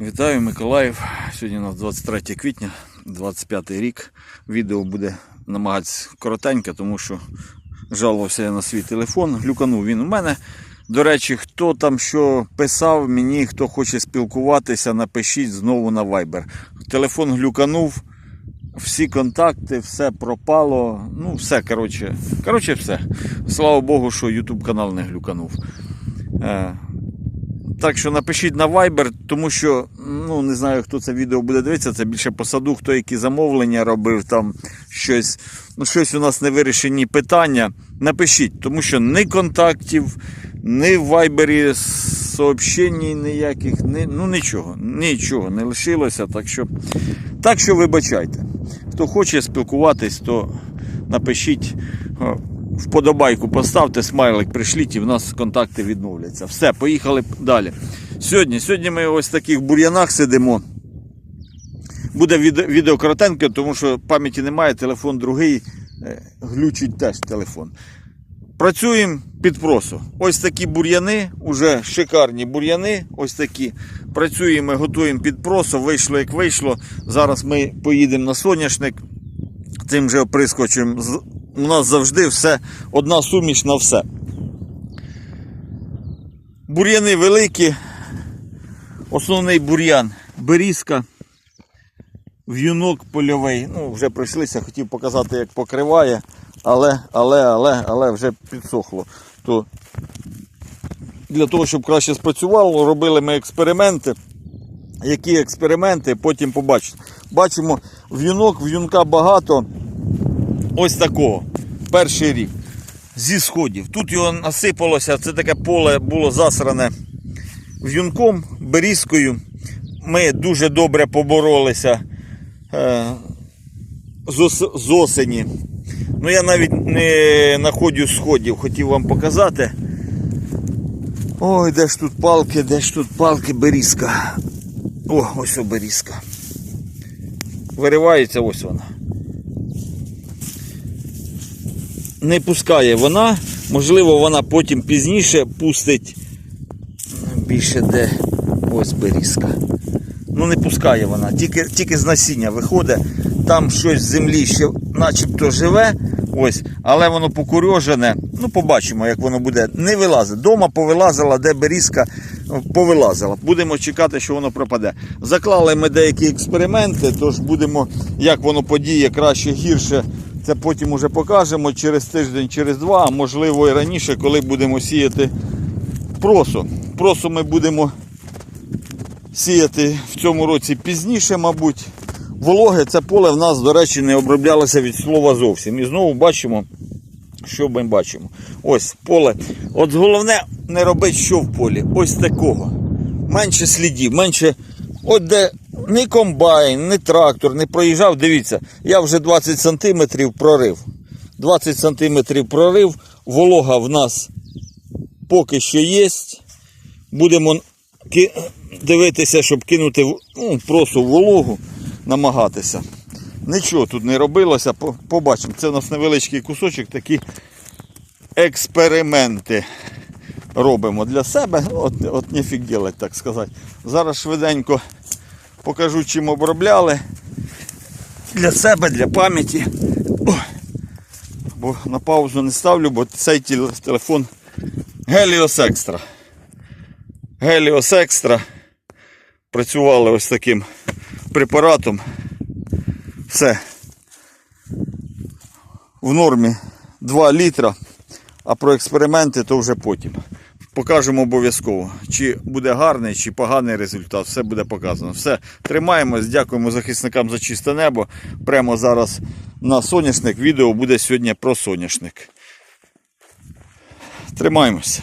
Вітаю, Миколаїв. Сьогодні у нас 23 квітня, 25 рік. Відео буде намагатися коротеньке, тому що жалувався я на свій телефон. Глюканув він у мене. До речі, хто там що писав мені, хто хоче спілкуватися, напишіть знову на Viber. Телефон глюканув, всі контакти, все пропало. Ну, все, коротше, коротше, все. Слава Богу, що YouTube канал не глюканув. Так що напишіть на Viber, тому що ну не знаю, хто це відео буде дивитися. Це більше по саду, хто які замовлення робив, там щось. Ну, щось у нас не вирішені питання. Напишіть, тому що ні контактів, ні в Viber сообщень ніяких, ні, ну нічого, нічого не лишилося. Так що, так що вибачайте. Хто хоче спілкуватись, то напишіть. Вподобайку поставте, смайлик пришліть і в нас контакти відновляться. Все, поїхали далі. Сьогодні сьогодні ми ось в таких бур'янах сидимо. Буде відео, коротеньке, тому що пам'яті немає, телефон другий, е, глючить теж телефон. Працюємо під просо. Ось такі бур'яни, уже шикарні бур'яни. Ось такі. Працюємо, готуємо під просо. Вийшло як вийшло. Зараз ми поїдемо на соняшник. Цим же оприскочем. У нас завжди все, одна суміш на все. Бур'яни великі. Основний бур'ян берізка. В'юнок польовий. Ну, вже пройшлися, хотів показати, як покриває, але, але, але, але вже підсохло. То для того, щоб краще спрацювало, робили ми експерименти. Які експерименти, потім побачите. Бачимо, в'юнок, в'юнка багато. Ось такого. Перший рік. Зі сходів. Тут його насипалося, це таке поле було засране в'юнком, берізкою. Ми дуже добре поборолися е, з, осені. Ну я навіть не знаходжу сходів, хотів вам показати. Ой, де ж тут палки, де ж тут палки, берізка. О, ось о берізка. Виривається ось вона. Не пускає вона, можливо, вона потім пізніше пустить більше де ось берізка. Ну не пускає вона, тільки, тільки з насіння виходить. Там щось з землі ще начебто живе, ось, але воно покурьожене. Ну, побачимо, як воно буде. Не вилазить. Дома повилазила, де берізка ну, повилазила. Будемо чекати, що воно пропаде. Заклали ми деякі експерименти, тож будемо, як воно подіє краще, гірше. Це потім уже покажемо через тиждень, через два, а можливо і раніше, коли будемо сіяти просо. Просо ми будемо сіяти в цьому році пізніше, мабуть. Вологе це поле в нас, до речі, не оброблялося від слова зовсім. І знову бачимо, що ми бачимо. Ось поле. От головне не робити що в полі. Ось такого. Менше слідів, менше. От де ні комбайн, ні трактор не проїжджав. Дивіться, я вже 20 сантиметрів прорив. 20 сантиметрів прорив. Волога в нас поки що є. Будемо дивитися, щоб кинути ну, просто вологу, намагатися. Нічого тут не робилося, побачимо. Це у нас невеличкий кусочок, такі експерименти робимо для себе. От, от ніфіг делать, так сказати. Зараз швиденько покажу, чим обробляли. Для себе, для пам'яті. Бо на паузу не ставлю, бо цей телефон Helios Extra. Helios Extra. Працювали ось таким препаратом. Все. В нормі 2 літра, а про експерименти то вже потім. Покажемо обов'язково, чи буде гарний, чи поганий результат. Все буде показано. Все, тримаємось, дякуємо захисникам за чисте небо. Прямо зараз на соняшник. Відео буде сьогодні про соняшник. Тримаємося.